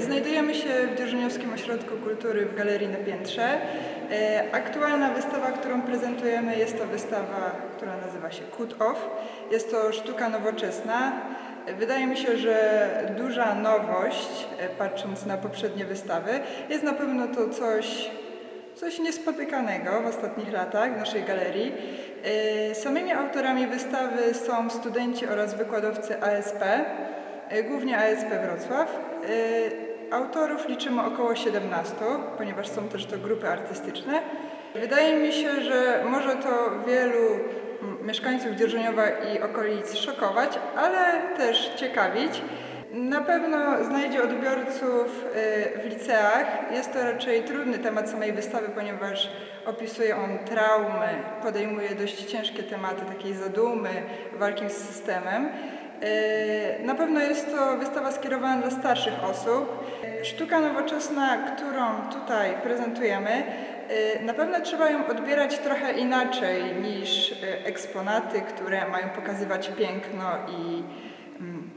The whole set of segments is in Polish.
Znajdujemy się w Dzierżoniowskim Ośrodku Kultury w Galerii na Piętrze. E, Aktualna wystawa, którą prezentujemy jest to wystawa, która nazywa się Cut Off. Jest to sztuka nowoczesna. Wydaje mi się, że duża nowość, e, patrząc na poprzednie wystawy, jest na pewno to coś, coś niespotykanego w ostatnich latach w naszej galerii. E, Samymi autorami wystawy są studenci oraz wykładowcy ASP, e, głównie ASP Wrocław. E, Autorów liczymy około 17, ponieważ są też to grupy artystyczne. Wydaje mi się, że może to wielu mm, mieszkańców Dzierżoniowa i okolic szokować, ale też ciekawić. Na pewno znajdzie odbiorców y, w liceach. Jest to raczej trudny temat samej wystawy, ponieważ opisuje on traumy, podejmuje dość ciężkie tematy takiej zadumy, walki z systemem. Y, Na pewno jest to wystawa skierowana dla starszych osób. Sztuka nowoczesna, którą tutaj prezentujemy, y, na pewno trzeba ją odbierać trochę inaczej niż eksponaty, które mają pokazywać piękno i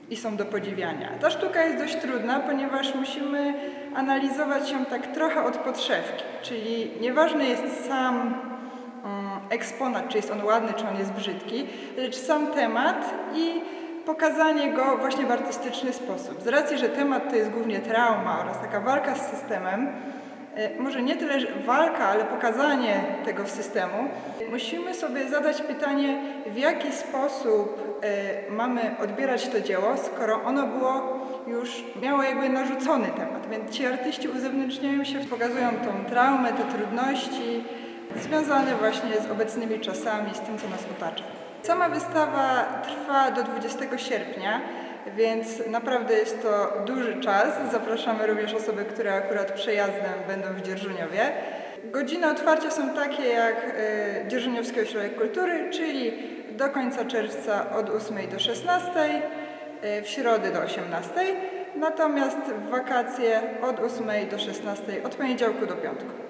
i są do podziwiania. Ta sztuka jest dość trudna, ponieważ musimy analizować ją tak trochę od podszewki, czyli nieważny jest sam mm, eksponat, czy jest on ładny, czy on jest brzydki, lecz sam temat i pokazanie go właśnie w artystyczny sposób. Z racji, że temat to jest głównie trauma oraz taka walka z systemem, może nie tyle walka, ale pokazanie tego systemu, musimy sobie zadać pytanie, w jaki sposób e, mamy odbierać to dzieło, skoro ono było już, miało jakby narzucony temat. Więc ci artyści uzewnętrzniają się, pokazują tą traumę, te trudności związane właśnie z obecnymi czasami, z tym, co nas otacza. Sama wystawa trwa do 20 sierpnia, więc naprawdę jest to duży czas. Zapraszamy również osoby, które akurat przejazdem będą w Dzierżoniowie. Godziny otwarcia są takie jak e, Dzierżoniowski Ośrodek Kultury, czyli do końca czerwca od 8 do 16, e, w środę do 18, natomiast w wakacje od 8 do 16, od poniedziałku do piątku.